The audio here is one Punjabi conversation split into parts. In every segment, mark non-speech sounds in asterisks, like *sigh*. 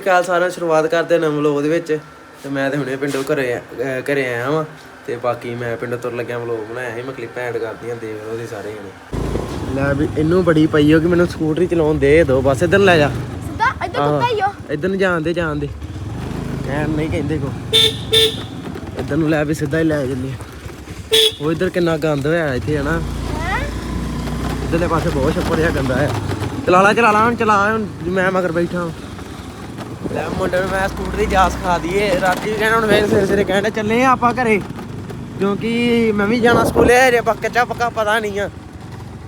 ਕਾਲ ਸਾਰਿਆਂ ਨੂੰ ਸ਼ੁਰੂਆਤ ਕਰਦੇ ਹਾਂ ਵਲੋਗ ਦੇ ਵਿੱਚ ਤੇ ਮੈਂ ਤੇ ਹੁਣੇ ਪਿੰਡੋਂ ਘਰੇ ਆ- ਅਹ ਘਰੇ ਆਇਆ ਵਾਂ ਤੇ ਬਾਕੀ ਮੈਂ ਪਿੰਡੋਂ ਤੁਰ ਲੱਗਿਆ ਵਲੋਗ ਬਣਾਇਆ ਸੀ ਮੈਂ ਕਲਿੱਪਾਂ ਐਡ ਕਰਦੀਆਂ ਦੇਖ ਲਓ ਉਹਦੇ ਸਾਰੇ ਜਣੇ। ਲੈ ਵੀ ਇਹਨੂੰ ਬੜੀ ਪਈ ਹੋ ਕਿ ਮੈਨੂੰ ਸਕੂਟਰੀ ਚਲਾਉਣ ਦੇ ਦੋ ਬਸ ਇੱਧਰ ਲੈ ਜਾ। ਸਿੱਧਾ ਇੱਧਰ। ਕੁੱਤਾ ਹੀ ਹੋ ਇੱਧਰ ਨੂੰ ਜਾਣ ਦੇ ਜਾਣ ਦੇ। ਕਹਿਣ ਨਹੀਂ ਕਹਿੰਦੇ ਕੋ। ਇੱਧਰ ਨੂੰ ਲੈ ਵੀ ਸਿੱਧਾ ਹੀ ਲੈ ਜੰਨੇ ਉਹ ਇੱਧਰ ਕਿੰਨਾ ਗੰਦ ਹੋਇਆ ਇੱਥੇ ਹਨਾ? ਇੱਧਰਲੇ ਪਾਸੇ ਬਹੁਤ ਛੱਪੜ ਜਿਹਾ ਗੰਦਾ ਹੈ ਚਲਾ ਲਾ ਚਲਾ ਲਾ ਹੁਣ ਚਲਾ ਹੁਣ ਮੈਂ ਮਗਰ ਬੈਠਾ ਹਾਂ। ਲੈ ਮੁੰਡੇ ਨੂੰ ਮੈਂ ਸਕੂਟਰ ਦੀ ਜਾ ਸਿਖਾ ਦਈਏ। ਰਾਤੀ ਕਹਿਣਾ ਹੁਣ ਵੇਖ ਸਿਰ ਸਿਰੇ ਕਹਿੰਦਾ ਚੱਲੇ ਆ ਆਪਾਂ ਘਰੇ। ਕਿਉਂਕਿ ਮੈਂ ਵੀ ਜਾਣਾ ਸਕੂਲੇ, ਹਜੇ ਆਪਾਂ ਕੱਚਾ ਪੱਕਾ ਪਤਾ ਨਹੀਂ ਆ।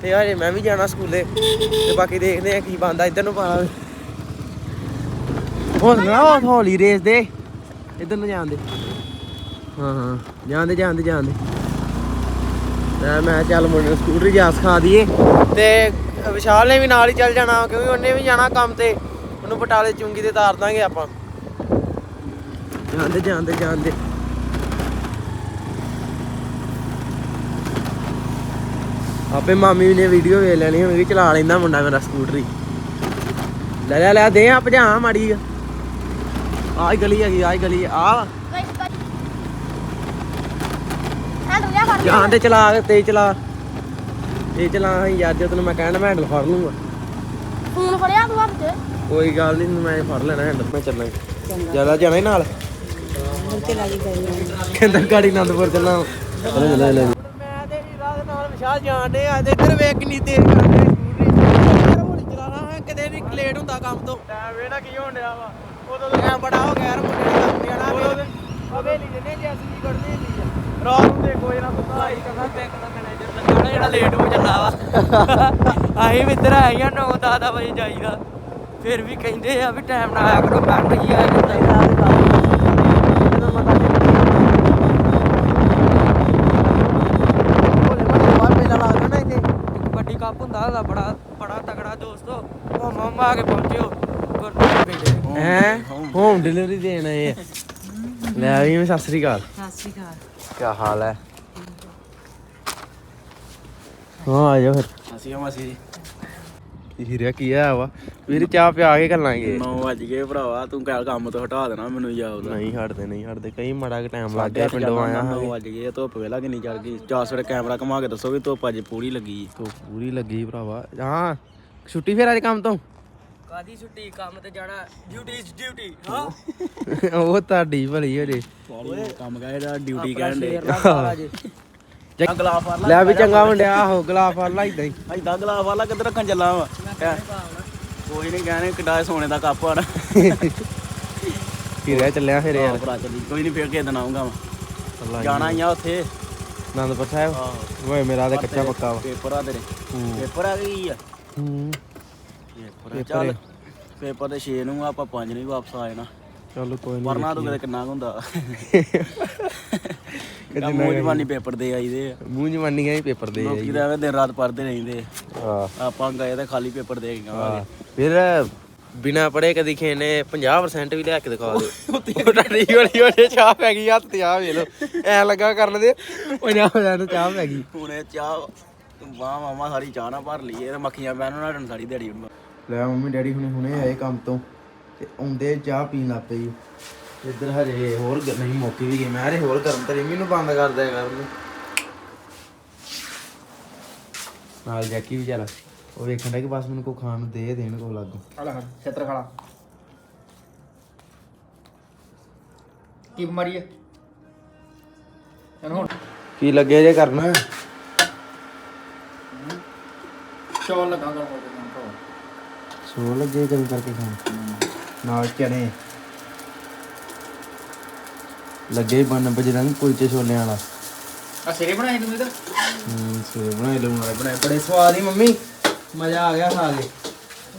ਤੇ ਹਜੇ ਮੈਂ ਵੀ ਜਾਣਾ ਸਕੂਲੇ। ਤੇ ਬਾਕੀ ਦੇਖਦੇ ਆ ਕੀ ਬੰਦਾ ਇੱਧਰ ਨੂੰ ਪਾ ਹੋ ਨਾ ਹੌਲੀ ਰੇਸ ਦੇ। ਇੱਧਰ ਨੂੰ ਜਾਣ ਹਾਂ ਹਾਂ। ਜਾਣ ਦੇ ਜਾਣ ਦੇ ਮੈਂ ਚੱਲ ਮੁੰਡੇ ਨੂੰ ਸਕੂਟਰ ਜਾ ਸਿਖਾ ਦਈਏ। ਤੇ ਵਿਸ਼ਾਲ ਨੇ ਵੀ ਨਾਲ ਹੀ ਚੱਲ ਜਾਣਾ, ਕਿਉਂਕਿ ਉਹਨੇ ਵੀ ਜਾਣਾ ਕੰਮ ਤੇ। ਉਹਨੂੰ ਬਟਾਲੇ ਚੁੰਗੀ ਤੇ ਤਾਰ ਦਾਂਗੇ ਆਪਾਂ। ਜਾਂਦੇ ਜਾਂਦੇ ਜਾਂਦੇ। ਆਪੇ ਮਾਮੀ ਨੇ ਵੀਡੀਓ ਵੇਖ ਲੈਣੀ ਹੁਣ ਵੀ ਚਲਾ ਲੈਂਦਾ ਮੁੰਡਾ ਮੇਰਾ ਸਕੂਟਰੀ। ਲੈ ਲੈ ਲੈ, ਦੇ ਆ ਭਜਾ ਮਾੜੀ ਆਹ ਗਲੀ ਹੈਗੀ, ਆਹ ਗਲੀ ਆ ਗਾਇਸ ਤੇ ਚਲਾ ਕੇ ਤੇਜ਼ ਚਲਾ ਤੇਜ਼ ਚਲਾ ਯਾਰ ਜੇ ਤੈਨੂੰ ਮੈਂ ਕਹਿਣਾ ਮੈਂ ਹੈਂਡਲ ਫੜ ਲੂੰਗਾ। ਫੋਨ ਫੜਿਆ ਤੂੰ ਹੱਥ 'ਚ? ਕੋਈ ਗੱਲ ਨਹੀਂ ਮੈਂ ਫੜ ਲੈਣਾ ਹੈਂਡਲ ਮੈਂ ਚੱਲਾਂ ਜ਼ਿਆਦਾ ਜਾਣਾ ਹੀ ਨਾਲ? ਕਹਿੰਦਾ ਗਾੜੀ ਆਨੰਦਪੁਰ ਚੱਲਾਂ। ਲੈ ਲੈ ਲੈ। ਮੈਂ ਤੇ ਵੀਰਾ ਦੇ ਨਾਲ ਵਿਸ਼ਾਲ ਜਾਣ ਦੇ ਆ ਤੇ ਇੱਧਰ ਵੇਖ ਕਿੰਨੀ ਤੇਜ਼ ਕਰਦੇ ਹੌਲੀ ਚਲਾਣਾ ਹੈ ਕਿਤੇ ਵੀ ਲੇਟ ਹੁੰਦਾ ਕੰਮ ਤੋਂ। ਟਾਈਮ ਵੇਣਾ ਕੀ ਹੋਣ ਡਿਆ ਵਾ। ਉਦੋਂ ਟਾਈਮ ਬੜਾ ਹੋ ਗਿਆ ਯਾਰ ਮੁੰਡੇ ਨੇ ਕੰਮ ਜਾਣਾ ਵੇ। ਹਵੇਲੀ ਦੇ ਨੇ ਜੇ ਅਸੀਂ ਕੱਢਦੇ ਨਹੀਂ ਰਾਤ ਨੂੰ ਦੇਖੋ ਇਹਨਾਂ ਤੋਂ ਭਾਈ ਕਹਿੰਦਾ ਬੈਂਕ ਦਾ ਮੈਨੇਜਰ ਲੱਗਾ ਜਿਹੜਾ ਲੇਟ ਹੋ ਜਾਂਦਾ ਵਾ। *laughs* ਅਸੀਂ ਵੀ ਇੱਧਰ ਆਏ ਆ 9 10 ਵਜੇ ਜਾਈਦਾ। ਫਿਰ ਵੀ ਕਹਿੰਦੇ ਆ ਵੀ ਟਾਈਮ ਨਾਲ ਆਇਆ ਕਰੋ ਮੈਂ ਨਹੀਂ ਆ ਜਾਂਦਾ। ਵੱਡੀ ਕੱਪ ਹੁੰਦਾ ਉਹਦਾ ਬੜਾ ਬੜਾ ਤਗੜਾ ਦੋਸਤੋ ਉਹ। ਮਾਮਾ ਆ ਕੇ ਪਹੁੰਚਿਓ ਗੁਰਦੁਆਰੇ ਪਿੰਡ ਹੈ? ਹੋਮ ਡਿਲੀਵਰੀ ਦੇਣ ਆਏ ਆ। ਲੈ ਵੀ ਸਤਿ ਸ੍ਰੀ ਅਕਾਲ। ਸਤਿ ਸ਼੍ਰੀ ਅਕਾਲ। ਕੀ ਹਾਲ ਹੈ? ਹਾਂ ਆ ਜਾ ਫਿਰ। ਅਸੀਂ ਮਸੀ ਹੀਰਿਆ ਕੀ ਆ ਵਾ? ਵੀਰ ਚਾਹ ਪਿਆ ਕੇ ਕੱਲਾਂਗੇ 9 ਵਜ ਗਏ ਭਰਾਵਾ ਤੂੰ ਕਹਿ ਕੰਮ ਤੋਂ ਹਟਾ ਦੇਣਾ ਮੈਨੂੰ ਯਾਦ। ਨਹੀਂ ਹਟਦੇ ਨਹੀਂ ਹਟਦੇ ਕਈ ਮੜਾ ਕੇ ਟਾਈਮ ਲੱਗ ਗਿਆ ਪਿੰਡੋਂ ਆਇਆ ਹਾਂ। 9 ਵਜ ਗਏ ਧੁੱਪ ਵੇਲਾ ਕਿੰਨੀ ਚੜ ਗਈ। ਚਾਰ ਸਵੇਰੇ ਕੈਮਰਾ ਘੁਮਾ ਕੇ ਦੱਸੋ ਵੀ ਧੁੱਪ ਅੱਜ ਪੂਰੀ ਲੱਗੀ। ਤੋ ਪੂਰੀ ਲੱਗੀ ਭਰਾਵਾ। ਹਾਂ ਛੁੱਟੀ ਫਿਰ ਅੱਜ ਕੰਮ ਤੋਂ? ਕਾਦੀ ਛੁੱਟੀ? ਕੰਮ ਤੇ ਜਾਣਾ ਡਿਊਟੀ ਇਜ਼ ਡਿਊਟੀ ਹਾਂ। ਉਹ ਤੁਹਾਡੀ ਭਲੀ ਹੋ ਜੇ ਕੰਮ ਕਾ ਇਹਦਾ ਡਿਊਟੀ ਕਹਿਣ ਦੇ। ਗਲਾਫ ਵਾਲਾ ਲੈ ਵੀ ਚੰਗਾ ਮੁੰਡਿਆ ਆਹੋ ਗਲਾਫ ਫੜ ਲਾ ਇਦਾਂ ਹੀ। ਐਦਾਂ ਗਲਾਫ ਵਾਲਾ ਕਿੱਧਰ ਰੱਖਣ ਚੱਲਾ ਵਾ? ਕੋਈ ਨਹੀਂ ਕਹਿਣੇ ਕਿੱਡਾ ਸੋਨੇ ਦਾ ਕੱਪ ਆਣਾ ਹੀਰਿਆ ਚੱਲਿਆ ਫਿਰ ਯਾਰ। ਭਰਾ ਚੱਲੀ। ਕੋਈ ਨਹੀਂ ਫੇਰ ਕਿਸੇ ਦਿਨ ਆਉਂਗਾ ਅੱਲਾ ਜਾਣਾ ਹੀ ਆ ਉੱਥੇ। ਆਨੰਦਪੁਰ ਸਾਹਿਬ? ਓਏ ਮੇਰਾ ਤਾਂ ਕੱਚਾ ਪੱਕਾ ਵਾ। ਪੇਪਰ ਆ ਤੇਰੇ। ਪੇਪਰ ਆ ਗਈ ਆ? ਹੂੰ। ਪੇਪਰ ਚੱਲ। ਪੇਪਰ ਤੇ 6 ਨੂੰ ਆਪਾਂ 5 ਨੂੰ ਹੀ ਵਾਪਸ ਆ ਜਾਣਾ। ਚਲੋ ਕੋਈ ਨਹੀਂ ਵਰਨਾ ਤੂੰ ਕਿਤੇ ਕਿੰਨਾ ਕੁ ਹੁੰਦਾ। *laughs* ਕਿੰਨਾ ਮੂੰਹ ਜਵਾਨੀ ਪੇਪਰ ਦੇ ਆਈਦੇ ਆ। ਮੂੰਹ ਜਵਾਨੀਆਂ ਹੀ ਪੇਪਰ ਦੇ ਲੋਕੀ ਤਾਂ ਐਵੇਂ ਦਿਨ ਰਾਤ ਪੜ੍ਹਦੇ ਰਹਿੰਦੇ ਆ। ਆਪਾਂ ਗਏ ਤਾਂ ਖਾਲੀ ਪੇਪਰ ਦੇ ਕੇ ਆਵਾਂਗੇ ਫਿਰ ਬਿਨਾ ਪੜੇ ਕਦੀ ਨੇ 50% ਵੀ ਲਿਆ ਕੇ ਦਿਖਾ ਦੇ ਉਹ ਟੱਡੀ ਵਾਲੀ ਵਾਲੀ ਚਾਹ ਪੈ ਗਈ ਹੱਥ ਤੇ ਆ ਵੇਖ ਲੋ ਐ ਲੱਗਾ ਕਰਨ ਦੇ ਉਹ ਜਾ ਹੋ ਜਾਣ ਚਾਹ ਪੈ ਗਈ। ਹੁਣ ਇਹ ਚਾਹ ਵਾਹ ਮਾਮਾ ਸਾਰੀ ਚਾਹ ਨਾ ਭਰ ਲਈਏ। ਤੇ ਮੱਖੀਆਂ ਪੈਣ ਨਾਲ ਸਾਰੀ ਦਿਹਾੜੀ। ਲੈ ਮੰਮੀ ਡੈਡੀ ਹੁਣੇ ਹੁਣੇ ਆਏ ਕੰਮ ਤੋਂ ਤੇ ਆਉਂਦੇ ਚਾਹ ਪੀਣ ਲੱਗ ਪਏ ਜੀ। ਇੱਧਰ ਹਜੇ ਹੋਰ ਗ- ਨਹੀਂ ਮੌਕੀ ਵੀ ਗਈ। ਮੈਂ ਹਰੇ ਹੋਰ ਗਰਮ ਤਰੀ ਮੈਨੂੰ ਬੰਦ ਕਰ ਦਿਆ ਕਰ ਨੂੰ ਨਾਲ ਜੈਕੀ ਵੀ ਚੱਲ। ਉਹ ਵੇਖਣ ਦਾ ਕਿ ਬਸ ਮੈਨੂੰ ਕੋ ਖਾਣ ਨੂੰ ਦੇ ਦੇਣ ਕੋ ਲੱਗੋ ਖਾਲਾ ਛੇਤਰ ਖਾਲਾ ਕੀ ਬਿਮਾਰੀ ਹੈ ਇਹਨੂੰ ਹੁਣ। ਕੀ ਲੱਗੇ ਜੇ ਕਰਨਾ? ਚੌਲ ਲਗਾ ਕਰ ਹੋ ਸੋ ਲੱਗੇ ਗਰਮ ਕਰਕੇ ਖਾਣ। ਨਾਲ ਚਨੇ। ਲੱਗੇ ਬਣ ਬਜਰੰਗ ਕੁਲਚੇ ਛੋਲਿਆਂ ਵਾਲਾ। ਆ ਸਿਰੇ ਬਣਾਏ ਤੂੰ ਇਧਰ? ਹੂੰ ਸਵੇਰੇ ਬਣਾਏ ਲੂਣ ਵਾਲੇ ਬਣਾਏ। ਬੜੇ ਸਵਾਦ ਹੀ ਮੰਮੀ। ਮਜ਼ਾ ਆ ਗਿਆ ਖਾ ਕੇ।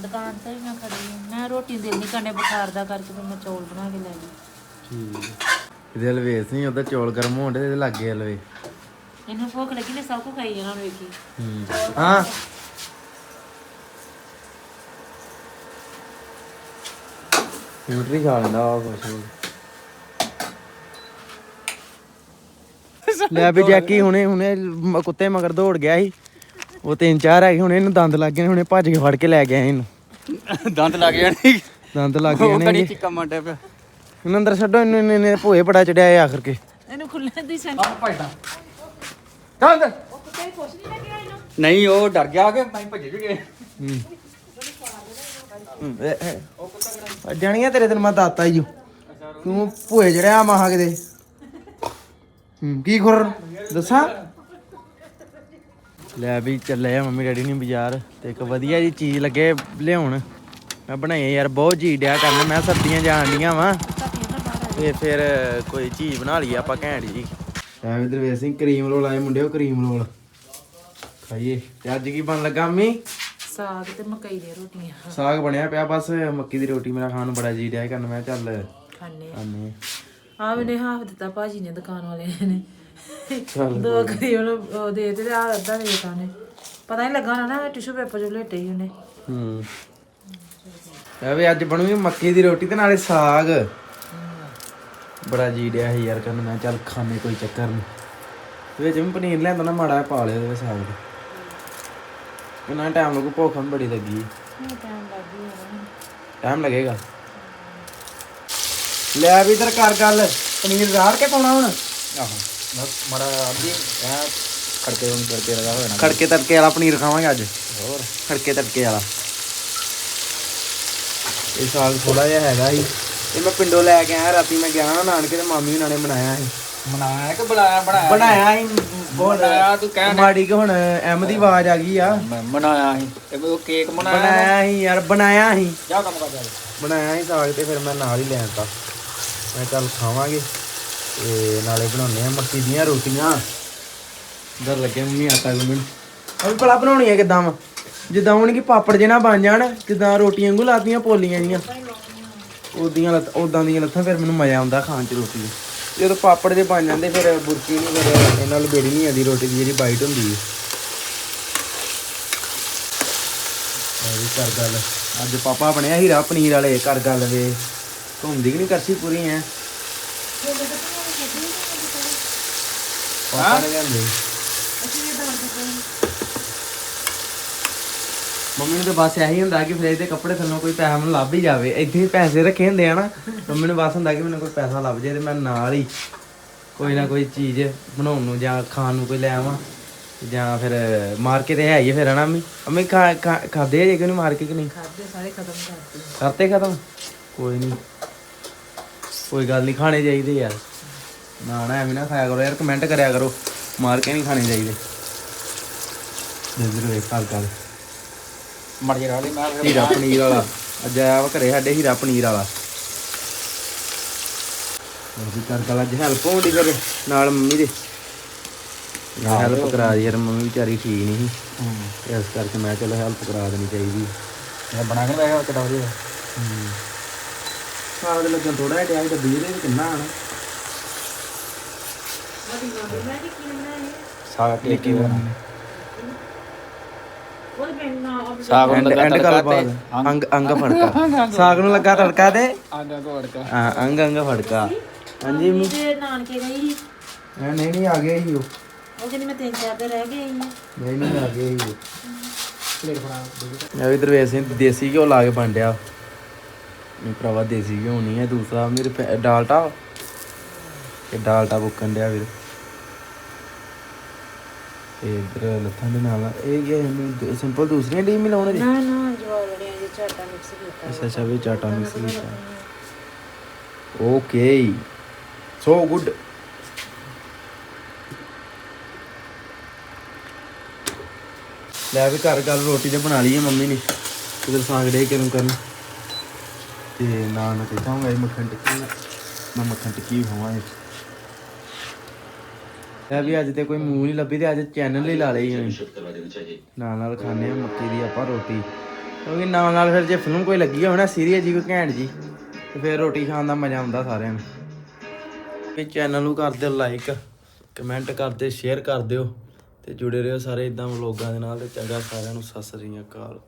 ਦੁਕਾਨ ਤੇ ਹੀ ਮੈਂ ਖੜੀ ਹਾਂ। ਮੈਂ ਰੋਟੀ ਦਿਲ ਨਹੀਂ ਕਰਨੇ ਬੁਖਾਰ ਦਾ ਕਰਕੇ ਫਿਰ ਮੈਂ ਚੌਲ ਬਣਾ ਕੇ ਲੈ ਗਈ ਠੀਕ ਇਹਦੇ ਹਲਵੇਸ ਨਹੀਂ ਉਧਰ ਚੌਲ ਗਰਮ ਹੋਣ ਦੇ ਲੱਗੇ ਹਲਵੇ। ਇਹਨੂੰ ਭੁੱਖ ਲੱਗੀ ਨੇ ਸਭ ਕੁ ਖਾਈ ਜਾਣਾ ਵੇਖੀ। ਹੂੰ। ਹਾਂ। ਨਿਊਟਰੀ ਖਾ ਲੈਂਦਾ ਆ ਕੁਛ ਲੈ ਵੀ ਜੈਕੀ ਹੁਣੇ ਹੁਣੇ ਮ- ਕੁੱਤੇ ਮਗਰ ਦੌੜ ਗਿਆ ਸੀ। ਉਹ ਤਿੰਨ ਚਾਰ ਹੈਗੇ ਹੁਣੇ ਇਹਨੂੰ ਦੰਦ ਲੱਗ ਗਏ ਨੇ, ਹੁਣੇ ਭੱਜ ਕੇ ਫੜ ਕੇ ਲੈ ਗਿਆ ਇਹਨੂੰ। ਦੰਦ ਲੱਗ ਜਾਣੇ ਦੰਦ ਲੱਗ ਉਹ ਗਏ ਕੜੀ ਨੇ ਚਿੱਕਾ ਮੰਡੇ ਪਿਆ ਇਹਨੂੰ ਅੰਦਰ ਛੱਡੋ ਇਹਨੂੰ ਇਹਨੇ- ਇਹਨੇ ਭੋਏ ਬੜਾ ਚੜਿਆ ਇਹ ਆਖਰ ਕੇ। ਇਹਨੂੰ ਖੁੱਲੇ ਦੀ ਸੈਂ ਆ ਭਾਈਦਾ ਚੱਲ ਅੰਦਰ ਨਹੀਂ ਉਹ ਡਰ ਗਿਆ ਕਿ ਮੈਂ ਭੱਜ ਵੀ ਗਏ। ਜਾਣੀਆਂ ਤੇਰੇ ਤੈਨੂੰ ਮੈਂ ਦਾਤਾ ਹੀ ਜੋ ਤੂੰ ਭੋਏ ਚੜਿਆ ਮਹਾ ਕਿਤੇ। ਹੂੰ ਕੀ ਖੁਰ? ਦੱਸਾਂ? ਲੈ ਵੀ ਚੱਲੇ ਆ ਮੰਮੀ ਡੈਡੀ ਨੇ ਬਾਜ਼ਾਰ ਤੇ ਇੱਕ ਵਧੀਆ ਜੀ ਚੀਜ਼ ਲੱਗੇ ਲਿਆਉਣ। ਮੈਂ ਬਣਾਈ ਯਾਰ ਬਹੁਤ ਜੀ ਡਿਆ ਕਰਨ ਮੈਂ ਸਰਦੀਆਂ ਜਾਣ ਡੀਆਂ ਵਾ। ਤੇ ਫਿਰ ਕੋਈ ਚੀਜ਼ ਬਣਾ ਲਈ ਆਪਾਂ ਘੈਂਟ ਜੀ। ਐ ਇਧਰ ਵੇਖ ਸਿੰਘ ਕਰੀਮ ਰੋਲ ਆਏ ਮੁੰਡਿਓ ਕਰੀਮ ਰੋਲ। ਖਾਈਏ। ਤੇ ਅੱਜ ਕੀ ਬਣ ਲੱਗਾ ਮੰਮੀ? ਸਾਗ ਤੇ ਮਕਈ ਦੀਆਂ ਰੋਟੀਆਂ। ਸਾਗ ਬਣਿਆ ਪਿਆ ਬਸ ਮੱਕੀ ਦੀ ਰੋਟੀ ਮੇਰਾ ਖਾਣ ਨੂੰ ਬੜਾ ਜੀ ਡਿਆ ਕਰਨ ਮੈਂ ਕਿਹਾ ਚੱਲ ਖਾਣੇ ਆਨੇ ਆ ਮੈਨੇ ਹਾਫ ਦਿੱਤਾ ਭਾਜੀ ਨੇ ਦੁਕਾਨ ਵਾਲੇ ਨੇ। ਚੱਲ ਦੋ ਕਰੀ ਉਹ ਦੇ ਤੇ ਆ ਅੱਧਾ ਦੇ ਦਿੱਤਾ ਨੇ ਪਤਾ ਨਹੀਂ ਲੱਗਾ ਹੋਣਾ ਨਾ ਟਿਸ਼ੂ ਪੇਪਰ ਜੋ ਲੇਟੇ ਹੀ ਉਹਨੇ। ਹੂੰ। ਵੀ ਅੱਜ ਬਣੂਗੀ ਮੱਕੀ ਦੀ ਰੋਟੀ ਤੇ ਨਾਲੇ ਸਾਗ। ਬੜਾ ਜੀ ਡਿਆ ਸੀ ਯਾਰ ਕਰਨ ਮੈਂ ਚੱਲ ਖਾਣੇ ਕੋਈ ਚੱਕਰ ਨਹੀਂ ਵਿੱਚ ਵੀ ਪਨੀਰ ਲਿਆਂਦਾ ਨਾ ਮਾੜਾ ਜਿਹਾ ਪਾ ਲਿਆ ਉਹਦੇ ਵਿੱਚ ਸਾਗ ਦੇ ਕਿੰਨਾ ਟਾਈਮ ਲੱਗੂ ਭੁੱਖ ਬੜੀ ਲੱਗੀ। ਟਾਈਮ ਲੱਗੇਗਾ? ਲੈ ਵੀ ਇਧਰ ਕਰ ਗੱਲ। ਪਨੀਰ ਰਾੜ ਕੇ ਪਾਉਣਾ ਹੁਣ। ਆਹੋ। ਬਸ ਮੜਾ ਅੱਧੀ ਐ ਖੜਕੇ ਉਹਨੂੰ ਕਰਕੇ ਲਗਾ ਨਾ ਖੜਕੇ ਤੜਕੇ ਵਾਲਾ ਪਨੀਰ ਖਾਵਾਂਗੇ ਅੱਜ। ਹੋਰ? ਖੜਕੇ ਤੜਕੇ ਵਾਲਾ। ਇਹ ਸਾਗ ਥੋੜਾ ਜਿਹਾ ਹੈਗਾ ਸੀ। ਇਹ ਮੈਂ ਪਿੰਡੋਂ ਲੈ ਕੇ ਆਇਆ ਰਾਤੀ ਮੈਂ ਗਿਆ ਨਾ ਨਾਨਕੇ ਤੇ ਮਾਮੀ ਉਹਨਾਂ ਨੇ ਬਣਾਇਆ ਸੀ। ਬਣਾਇਆ ਕਿ ਬਣਾਇਆ ਬਣਾਇਆ ਬਣਾਇਆ ਬਹੁਤ ਬਣਾਇਆ ਤੂੰ ਕਹਿਣ ਮਾੜੀ ਕਿ ਹੁਣ ਐਮ ਦੀ ਆਵਾਜ਼ ਆ ਗਈ ਆ। ਬਣਾਇਆ ਸੀ। ਇਹ ਉਹ ਕੇਕ ਬਣਾਇਆ ਬਣਾਇਆ ਸੀ ਯਾਰ ਬਣਾਇਆ ਸੀ। ਜਾ ਕੰਮ ਕਰ ਜਾ। ਬਣਾਇਆ ਸੀ ਸਾਗ ਤੇ ਫਿਰ ਮੈਂ ਨਾਲ ਹੀ ਲੈ ਆਂਦਾ ਮੈਂ ਚੱਲ ਖਾਵਾਂਗੇ ਤੇ ਨਾਲੇ ਬਣਾਉਣੇ ਆ ਮੱਕੀ ਦੀਆਂ ਰੋਟੀਆਂ। ਦਰ ਲੱਗੇ ਮੰਮੀ ਆਟਾ ਗੁੰਨਣ। ਅਬ ਭਲਾ ਬਣਾਉਣੀਆਂ ਕਿਦਾਂ ਵਾ? ਜਿੱਦਾਂ ਹੁਣ ਕਿ ਪਾਪੜ ਜੇ ਨਾ ਬਣ ਜਾਣ, ਜਿੱਦਾਂ ਰੋਟੀਆਂ ਵਾਂਗੂ ਲਾਤੀਆਂ ਪੋਲੀਆਂ ਜੀਆਂ ਉਦੀਆਂ ਲੱਤ ਉਦਾਂ ਦੀਆਂ ਲੱਥਾਂ ਫਿਰ ਮੈਨੂੰ ਮਜ਼ਾ ਆਉਂਦਾ ਖਾਣ ਚ ਰੋਟੀ ਜਦੋਂ ਪਾਪੜ ਜੇ ਬਣ ਜਾਂਦੇ ਫਿਰ ਬੁਰਕੀ ਨਹੀਂ ਫਿਰ ਇਹਨਾਂ ਨਾਲ ਬੇੜੀ ਨਹੀਂ ਆਦੀ ਰੋਟੀ ਦੀ ਜਿਹੜੀ ਬਾਈਟ ਹੁੰਦੀ ਹੈ ਇਹ ਵੀ ਕਰ ਗੱਲ। ਅੱਜ ਪਾਪਾ ਬਣਿਆ ਹੀਰਾ ਪਨੀਰ ਵਾਲੇ ਕਰ ਗੱਲ ਵੇ। ਘੁੰਮਦੀ ਕਿ ਨਹੀਂ ਕਰਸੀ ਪੂਰੀ ਐ? ਪਾਪਾ ਨੇ ਲਿਆਂਦੇ। ਮੰਮੀ ਨੂੰ ਤਾਂ ਬਸ ਇਹੀ ਹੁੰਦਾ ਕਿ ਫਰੇਜ ਦੇ ਕੱਪੜੇ ਥੱਲੋਂ ਕੋਈ ਪੈਸਾ ਮੈਨੂੰ ਲੱਭ ਹੀ ਜਾਵੇ। ਇੱਥੇ ਹੀ ਪੈਸੇ ਰੱਖੇ ਹੁੰਦੇ ਆ ਨਾ ਮੰਮੀ ਨੂੰ ਬਸ ਹੁੰਦਾ ਕਿ ਮੈਨੂੰ ਕੋਈ ਪੈਸਾ ਲੱਭ ਜਾਏ ਤੇ ਮੈਂ ਨਾਲ ਹੀ ਕੋਈ ਨਾ ਕੋਈ ਚੀਜ਼ ਬਣਾਉਣ ਨੂੰ ਜਾਂ ਖਾਣ ਨੂੰ ਕੋਈ ਲੈ ਆਵਾਂ। ਜਾਂ ਫਿਰ ਮਾਰਕੀਟ ਹੈ ਹੀ ਫਿਰ ਹਨਾ ਮੰਮੀ? ਅੰਮੀ ਖਾ ਖਾ- ਖਾਦੇ ਜੇ ਕਿ ਨਹੀਂ ਮਾਰਕੀਟ ਕਿ ਨਹੀਂ? ਖਾਦੇ ਸਾਰੇ ਖਤਮ ਕਰਤੇ। ਕਰਤੇ ਖਤਮ? ਕੋਈ ਨਹੀਂ। ਕੋਈ ਗੱਲ ਨਹੀਂ ਖਾਣੇ ਚਾਹੀਦੇ ਯਾਰ। ਨਾ ਨਾ ਐਵੇਂ ਨਾ ਖਾਇਆ ਕਰੋ ਯਾਰ ਕਮੈਂਟ ਕਰਿਆ ਕਰੋ। ਮਾਰ ਕੇ ਨਹੀਂ ਖਾਣੇ ਚਾਹੀਦੇ। ਜਰੂਰ ਵੇਖ ਹਾਲ ਕਰ ਮੜ ਜੇ ਰਾਲੀ ਮੈਂ ਫਿਰ ਹੀਰਾ ਪਨੀਰ ਵਾਲਾ। ਅੱਜ ਆਇਆ ਵਾ ਘਰੇ ਸਾਡੇ ਹੀਰਾ ਪਨੀਰ ਵਾਲਾ। ਵੀ ਕਰ ਕਰ ਅੱਜ ਹੈਲਪ ਹੋਣੀ ਫਿਰ ਨਾਲ ਮੰਮੀ ਦੇ। ਹੈਲਪ ਕਰਾ ਦੀ ਯਾਰ ਮੰਮੀ ਵਿਚਾਰੀ ਠੀਕ ਨਹੀਂ ਸੀ। ਇਸ ਕਰਕੇ ਮੈਂ ਚਲੋ ਹੈਲਪ ਕਰਾ ਦੇਣੀ ਚਾਹੀਦੀ। ਇਹ ਬਣਾ ਕੇ ਲਾਇਆ ਕਿਦਾਂ ਵਧੀਆ। ਸਾਗ ਲੱਗਣ ਥੋੜਾ ਜਿਹਾ ਟਾਈਮ ਡੱਬੀ ਦੇ ਵਿੱਚ ਕਿੰਨਾ ਆਣਾ ਸਾਗ ਨਾ ਸਾਗ ਨੂੰ ਐਂਡ ਲੱਗਾ ਤੜਕਾ ਤੇ ਅੰਗ ਅੰਗ ਫੜਕਾ। ਸਾਗ ਨੂੰ ਲੱਗਾ ਤੜਕਾ ਤੇ? ਆਗਾ ਕੋੜਕਾ ਹਾਂ ਅੰਗ ਅੰਗ ਫੜਕਾ। ਹਾਂਜੀ ਮੰਮੀ ਤੇ ਨਾਨਕੇ ਗਈ ਸੀ। ਐ ਨਹੀਂ ਨਹੀਂ ਆ ਗਏ ਹੀ ਉਹ। ਉਹ ਕਹਿੰਦੀ ਮੈਂ ਤਿੰਨ ਚਾਰ ਦਿਨ ਰਹਿ ਗਈ ਨਹੀਂ ਨਹੀਂ ਆ ਗਏ ਹੀ ਉਹ। ਪਲੇਟ ਫੜਾ ਮੈਂ ਵੀ ਦਰਵੇਸ਼ ਸਿੰਘ ਦੇਸੀ ਘਿਓ ਲਾ ਕੇ ਬੰਡਿਆ ਨਹੀਂ ਭਰਾਵਾ ਦੇਸੀ ਘਿਓ ਨਹੀਂ ਹੈ ਦੂਸਰਾ ਮੇਰੇ ਡਾਲਟਾ। ਇਹ ਡਾਲਟਾ ਬੁੱਕਣ ਡਿਆ ਵੀਰ। ਇਧਰ ਲੱਥਾਂ ਦੇ ਨਾਲ ਇਹ ਇਹ ਸਿੰਪਲ ਦੂਸਰੀਆਂ ਡੀ ਮਿਲਾਉਣ ਜੀ ਨਾ ਨਾ ਜਵਾਰ ਵੜਿਆ ਜੀ ਚਾਟਾ ਮਿਕਸ ਕੀਤਾ ਅੱਛਾ ਅੱਛਾ ਵੀ ਚਾਟਾ ਮਿਕਸ ਕੀਤਾ। ਓਕੇ। So good. ਲੈ ਵੀ ਘਰ ਘਰ ਰੋਟੀ ਤੇ ਬਣਾ ਲਈ ਹੈ ਮੰਮੀ ਨੇ। ਇਧਰ ਸਾਗ ਡੇ ਕਿਨੂੰ ਕਰਨ। ਤੇ ਨਾਲ ਮੈਂ ਕਹਿੰਦਾ ਹਾਂ ਮੱਖਣ ਟਿੱਕੀ ਮੈਂ ਮੱਖਣ ਟਿੱਕੀ ਖਾਵਾਂਗੇ। ਲੈ ਵੀ ਅੱਜ ਤੇ ਕੋਈ ਮੂੰਹ ਨਹੀਂ ਲੱਭੀ ਤੇ ਅੱਜ ਚੈਨਲ ਹੀ ਲਾ ਲਈ ਹੋਣੀ ਨਾਲ ਨਾਲ ਖਾਣੇ ਆ ਮੱਕੀ ਦੀ ਆਪਾਂ ਰੋਟੀ। ਕਿਉਂਕਿ ਨਾਲ ਨਾਲ ਫਿਰ ਜੇ ਫਿਲਮ ਕੋਈ ਲੱਗੀ ਹੋਵੇ ਸੀਰੀਅਸ ਜੀ ਕੋਈ ਘੈਂਟ ਜੀ ਤੇ ਫਿਰ ਰੋਟੀ ਖਾਣ ਦਾ ਮਜ਼ਾ ਆਉਂਦਾ ਸਾਰਿਆਂ ਨੂੰ। ਇਹ ਚੈਨਲ ਨੂੰ ਕਰ ਦਿਓ ਲਾਈਕ ਕਮੈਂਟ ਕਰ ਦਿਓ ਸ਼ੇਅਰ ਕਰ ਦਿਓ। ਤੇ ਜੁੜੇ ਰਹੋ ਸਾਰੇ ਇਦਾਂ ਵਲੋਗਾਂ ਦੇ ਨਾਲ ਤੇ ਚੰਗਾ ਸਾਰਿਆਂ ਨੂੰ ਸਤਿ ਸ੍ਰੀ ਅਕਾਲ।